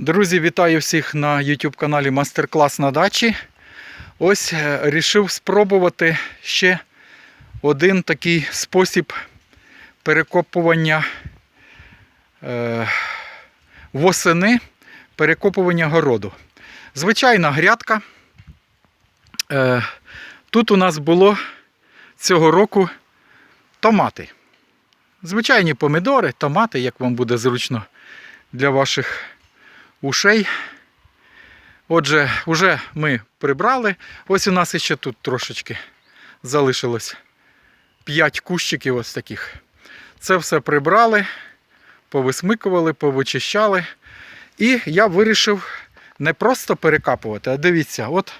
Друзі, вітаю всіх на YouTube каналі Мастер-клас на дачі. Ось е, рішив спробувати ще один такий спосіб перекопування е, восени, перекопування городу. Звичайна грядка. Е, тут у нас було цього року томати. Звичайні помідори, томати, як вам буде зручно для ваших ушей. Отже, вже ми прибрали. Ось у нас ще тут трошечки залишилось 5 кущиків ось таких. Це все прибрали, повисмикували, повичищали. І я вирішив не просто перекапувати, а дивіться, от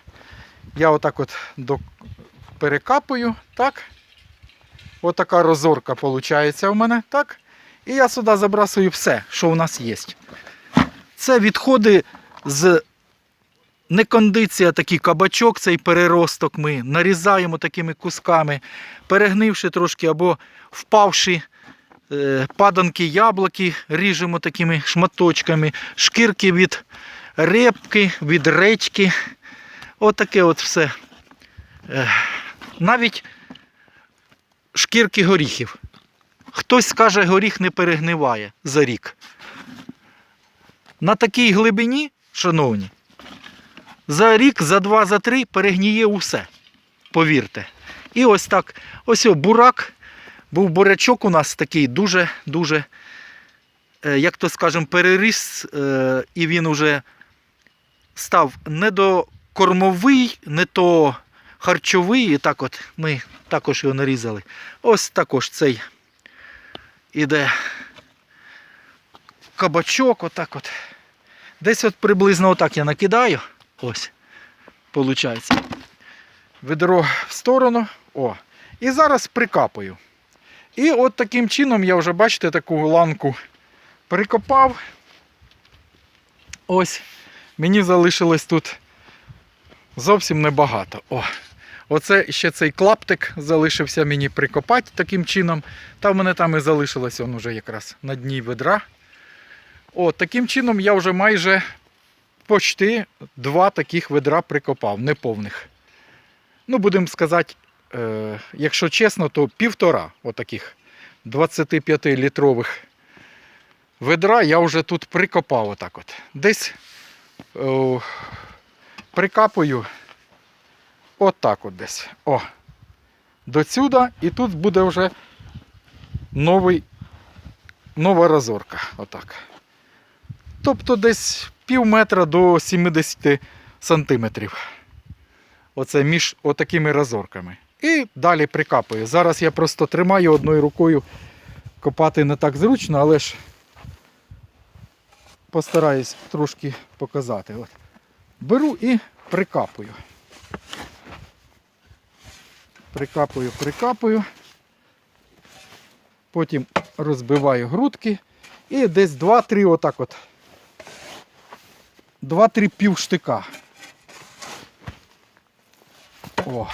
я отак от перекапую, так. Отака розорка виходить у мене, так. І я сюди забрасую все, що у нас є. Це відходи з некондиція, такий кабачок, цей переросток ми нарізаємо такими кусками, перегнивши трошки або впавши е, паданки яблуки, ріжемо такими шматочками, шкірки від репки, від речки. Отаке от все. Е, навіть шкірки горіхів. Хтось скаже, горіх не перегниває за рік. На такій глибині, шановні, за рік, за два, за три перегніє усе. Повірте. І ось так. Ось о, бурак. Був бурячок у нас такий дуже-дуже, е, як то скажемо, переріс, е, і він уже став не до не то харчовий. І так от ми також його нарізали. Ось також цей іде кабачок, отак от. Десь от приблизно отак я накидаю. Ось. Получається. Ведро в сторону. О. І зараз прикапаю. І от таким чином я вже, бачите, таку ланку прикопав. Ось. Мені залишилось тут зовсім небагато. О. Оце ще цей клаптик залишився мені прикопати таким чином. Та в мене там і залишилось он уже якраз на дні ведра. О, таким чином я вже майже почти два таких ведра прикопав, неповних. Ну, будемо сказати, е, якщо чесно, то півтора отаких 25-літрових ведра я вже тут прикопав отак от. Десь о, прикапую отак от десь. О, до сюди, і тут буде вже новий, нова розорка. Отак. Тобто десь пів метра до 70 сантиметрів. Оце між отакими розорками. І далі прикапую. Зараз я просто тримаю одною рукою. Копати не так зручно, але ж постараюсь трошки показати. От. Беру і прикапую. Прикапую, прикапую. Потім розбиваю грудки. І десь 2-3 отак от 2-3 півштика. О.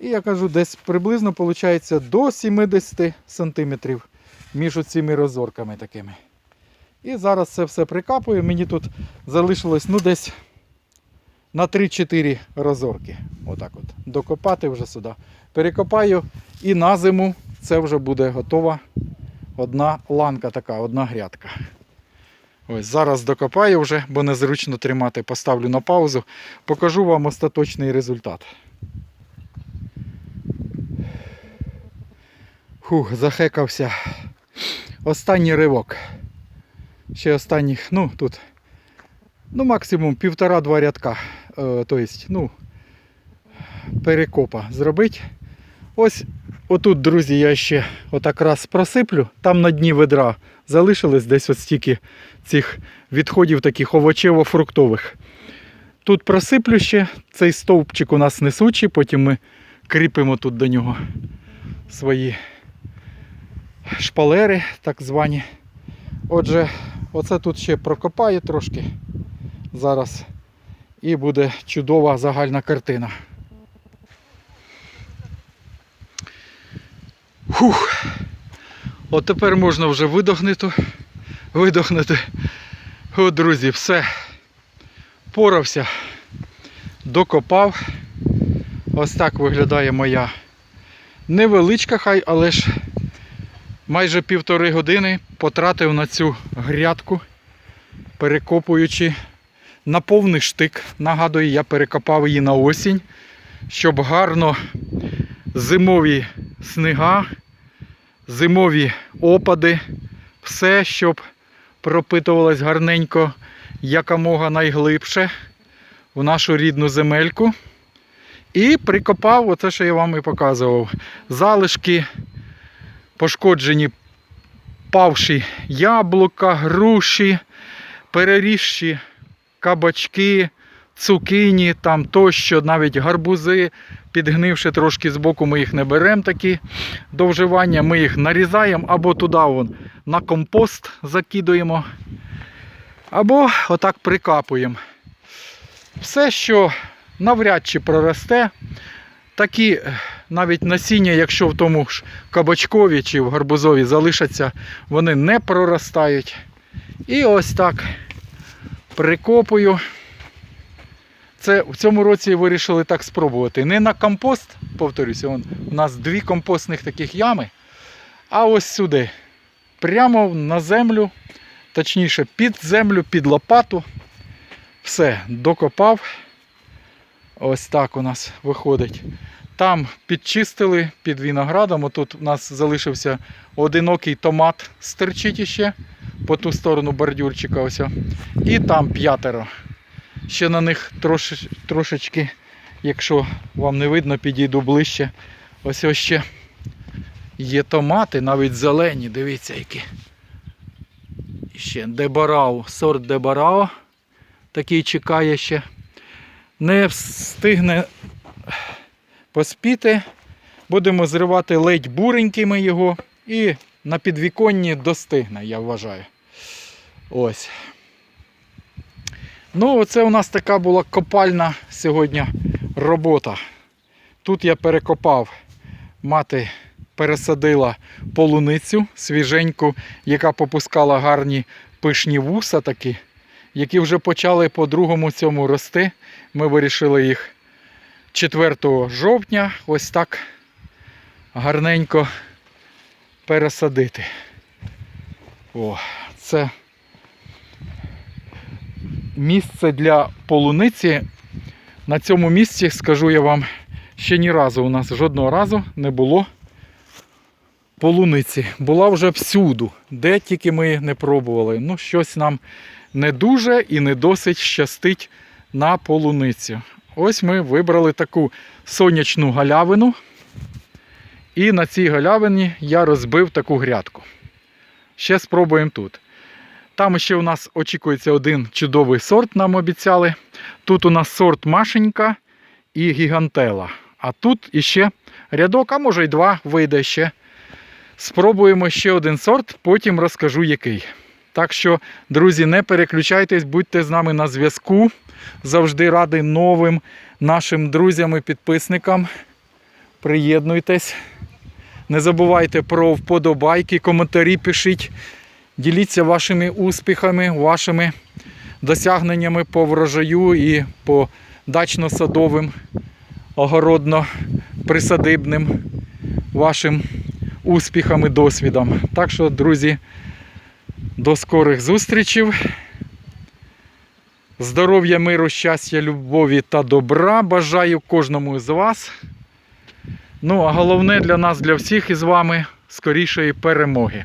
І я кажу, десь приблизно виходить до 70 см між цими розорками такими. І зараз це все прикапую. Мені тут залишилось ну, десь на 3-4 розорки. Отак от. Докопати вже сюди. Перекопаю і на зиму це вже буде готова одна ланка така, одна грядка. Ось Зараз докопаю вже, бо незручно тримати, поставлю на паузу. Покажу вам остаточний результат. Фух, захекався. Останній ривок. Ще останніх, ну тут, ну максимум півтора-два рядка. Тобто, ну, перекопа зробити. Ось отут, друзі, я ще отак раз просиплю. Там на дні ведра залишилось десь от стільки цих відходів таких овочево-фруктових. Тут просиплю ще, цей стовпчик у нас несучий, потім ми кріпимо тут до нього свої шпалери, так звані. Отже, оце тут ще прокопаю трошки зараз. І буде чудова загальна картина. Фух. От тепер можна вже видохнути, видохнути. О, друзі, все. Порався, докопав. Ось так виглядає моя невеличка хай, але ж майже півтори години потратив на цю грядку, перекопуючи на повний штик. Нагадую, я перекопав її на осінь, щоб гарно зимові снега, зимові опади, все, щоб пропитувалось гарненько якомога найглибше в нашу рідну земельку. І прикопав оце, що я вам і показував. Залишки, пошкоджені павші яблука, груші, переріжші кабачки, цукині, там тощо, навіть гарбузи, підгнивши трошки збоку, ми їх не беремо такі до вживання. Ми їх нарізаємо або туди вон, на компост закидуємо, або отак прикапуємо. Все, що навряд чи проросте, такі е, навіть насіння, якщо в тому ж кабачкові чи в гарбузові залишаться, вони не проростають. І ось так прикопую. Це в цьому році вирішили так спробувати. Не на компост, повторюся, вон, у нас дві компостних таких ями, а ось сюди. Прямо на землю, точніше під землю, під лопату. Все, докопав. Ось так у нас виходить. Там підчистили під виноградом. Отут у нас залишився одинокий томат стерчить іще по ту сторону бордюрчика. Ось. І там п'ятеро. Ще на них трошеч, трошечки, якщо вам не видно, підійду ближче. Ось ось ще є томати, навіть зелені, дивіться які. І ще дебарао, сорт дебарао. Такий чекає ще. Не встигне поспіти. Будемо зривати ледь буренькими його і на підвіконні достигне, я вважаю. Ось. Ну, оце у нас така була копальна сьогодні робота. Тут я перекопав, мати пересадила полуницю свіженьку, яка попускала гарні пишні вуса такі, які вже почали по другому цьому рости. Ми вирішили їх 4 жовтня ось так гарненько пересадити. О, це місце для полуниці. На цьому місці, скажу я вам, ще ні разу у нас жодного разу не було полуниці. Була вже всюду, де тільки ми не пробували. Ну, щось нам не дуже і не досить щастить на полуницю. Ось ми вибрали таку сонячну галявину. І на цій галявині я розбив таку грядку. Ще спробуємо тут. Там ще у нас очікується один чудовий сорт, нам обіцяли. Тут у нас сорт Машенька і Гігантела. А тут іще рядок, а може й два вийде ще. Спробуємо ще один сорт, потім розкажу який. Так що, друзі, не переключайтесь, будьте з нами на зв'язку. Завжди радий новим нашим друзям і підписникам. Приєднуйтесь. Не забувайте про вподобайки, коментарі пишіть. Діліться вашими успіхами, вашими досягненнями по врожаю і по дачно-садовим, огородно-присадибним вашим успіхам і досвідам. Так що, друзі, до скорих зустрічей. Здоров'я, миру, щастя, любові та добра. Бажаю кожному з вас. Ну, а головне для нас, для всіх із вами скорішої перемоги.